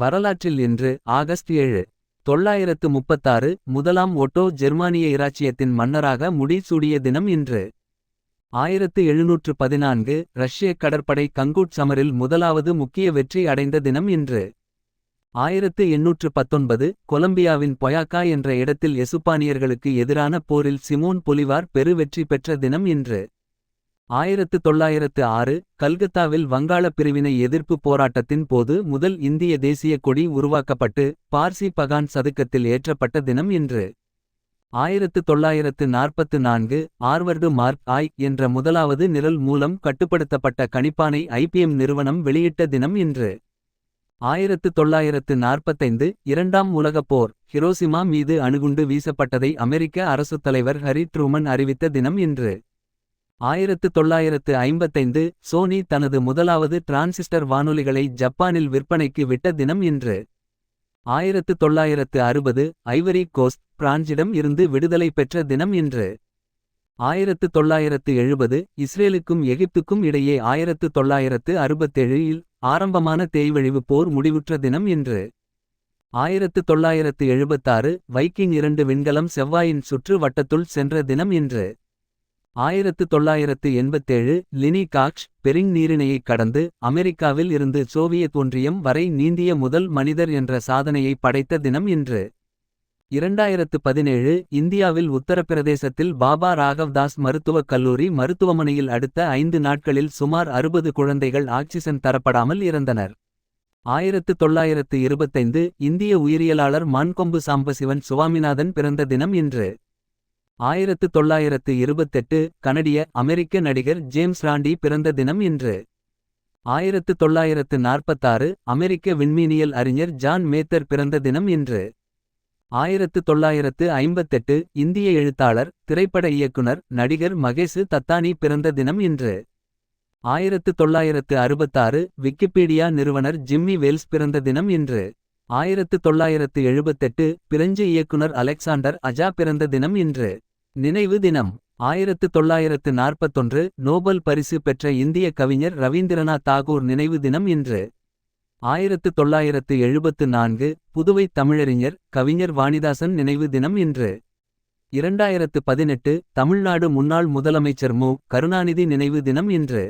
வரலாற்றில் இன்று ஆகஸ்ட் ஏழு தொள்ளாயிரத்து முப்பத்தாறு முதலாம் ஒட்டோ ஜெர்மானிய இராச்சியத்தின் மன்னராக முடிசூடிய தினம் இன்று. ஆயிரத்து எழுநூற்று பதினான்கு ரஷ்ய கடற்படை கங்கூட் சமரில் முதலாவது முக்கிய வெற்றி அடைந்த தினம் இன்று. ஆயிரத்து எண்ணூற்று பத்தொன்பது கொலம்பியாவின் பொயாக்கா என்ற இடத்தில் எசுப்பானியர்களுக்கு எதிரான போரில் சிமோன் பொலிவார் பெருவெற்றி பெற்ற தினம் இன்று. ஆயிரத்து தொள்ளாயிரத்து ஆறு கல்கத்தாவில் வங்காளப் பிரிவினை எதிர்ப்பு போராட்டத்தின் போது முதல் இந்திய தேசிய கொடி உருவாக்கப்பட்டு பார்சி பகான் சதுக்கத்தில் ஏற்றப்பட்ட தினம் இன்று. ஆயிரத்து தொள்ளாயிரத்து நாற்பத்து நான்கு ஆர்வர்டு மார்க் ஆய் என்ற முதலாவது நிரல் மூலம் கட்டுப்படுத்தப்பட்ட கணிப்பானை ஐபிஎம் நிறுவனம் வெளியிட்ட தினம் இன்று. ஆயிரத்து தொள்ளாயிரத்து நாற்பத்தைந்து இரண்டாம் உலகப் போர் ஹிரோசிமா மீது அணுகுண்டு வீசப்பட்டதை அமெரிக்க அரசுத் தலைவர் ஹரி ட்ரூமன் அறிவித்த தினம் இன்று. ஆயிரத்து தொள்ளாயிரத்து ஐம்பத்தைந்து சோனி தனது முதலாவது டிரான்சிஸ்டர் வானொலிகளை ஜப்பானில் விற்பனைக்கு விட்ட தினம் இன்று. ஆயிரத்து தொள்ளாயிரத்து அறுபது ஐவரி கோஸ்ட் பிரான்சிடம் இருந்து விடுதலை பெற்ற தினம் இன்று. ஆயிரத்து தொள்ளாயிரத்து எழுபது இஸ்ரேலுக்கும் எகிப்துக்கும் இடையே ஆயிரத்து தொள்ளாயிரத்து அறுபத்தேழில் ஆரம்பமான தேய்வழிவு போர் முடிவுற்ற தினம் இன்று. ஆயிரத்து தொள்ளாயிரத்து எழுபத்தாறு வைக்கிங் இரண்டு விண்கலம் செவ்வாயின் சுற்று வட்டத்துள் சென்ற தினம் இன்று. ஆயிரத்து தொள்ளாயிரத்து எண்பத்தேழு லினி காக்ஷ் பெரிங் நீரிணையைக் கடந்து அமெரிக்காவில் இருந்து சோவியத் ஒன்றியம் வரை நீந்திய முதல் மனிதர் என்ற சாதனையை படைத்த தினம் இன்று. இரண்டாயிரத்து பதினேழு இந்தியாவில் உத்தரப்பிரதேசத்தில் பாபா ராகவ்தாஸ் மருத்துவக் கல்லூரி மருத்துவமனையில் அடுத்த ஐந்து நாட்களில் சுமார் அறுபது குழந்தைகள் ஆக்சிஜன் தரப்படாமல் இறந்தனர். ஆயிரத்து தொள்ளாயிரத்து இருபத்தைந்து இந்திய உயிரியலாளர் மான்கொம்பு சாம்பசிவன் சுவாமிநாதன் பிறந்த தினம் இன்று. ஆயிரத்து தொள்ளாயிரத்து இருபத்தெட்டு கனடிய அமெரிக்க நடிகர் ஜேம்ஸ் ராண்டி பிறந்த தினம் இன்று. ஆயிரத்து தொள்ளாயிரத்து நாற்பத்தாறு அமெரிக்க விண்மீனியல் அறிஞர் ஜான் மேத்தர் பிறந்த தினம் இன்று. ஆயிரத்து தொள்ளாயிரத்து ஐம்பத்தெட்டு இந்திய எழுத்தாளர் திரைப்பட இயக்குனர் நடிகர் மகேசு தத்தானி பிறந்த தினம் இன்று. ஆயிரத்து தொள்ளாயிரத்து அறுபத்தாறு விக்கிபீடியா நிறுவனர் ஜிம்மி வேல்ஸ் பிறந்த தினம் இன்று. ஆயிரத்து தொள்ளாயிரத்து எழுபத்தெட்டு பிரெஞ்சு இயக்குனர் அலெக்சாண்டர் அஜா பிறந்த தினம் இன்று. நினைவு தினம். ஆயிரத்து தொள்ளாயிரத்து நாற்பத்தொன்று நோபல் பரிசு பெற்ற இந்திய கவிஞர் ரவீந்திரநாத் தாகூர் நினைவு தினம் இன்று. ஆயிரத்து தொள்ளாயிரத்து எழுபத்து நான்கு புதுவை தமிழறிஞர் கவிஞர் வாணிதாசன் நினைவு தினம் இன்று. இரண்டாயிரத்து பதினெட்டு தமிழ்நாடு முன்னாள் முதலமைச்சர் மு. கருணாநிதி நினைவு தினம் இன்று.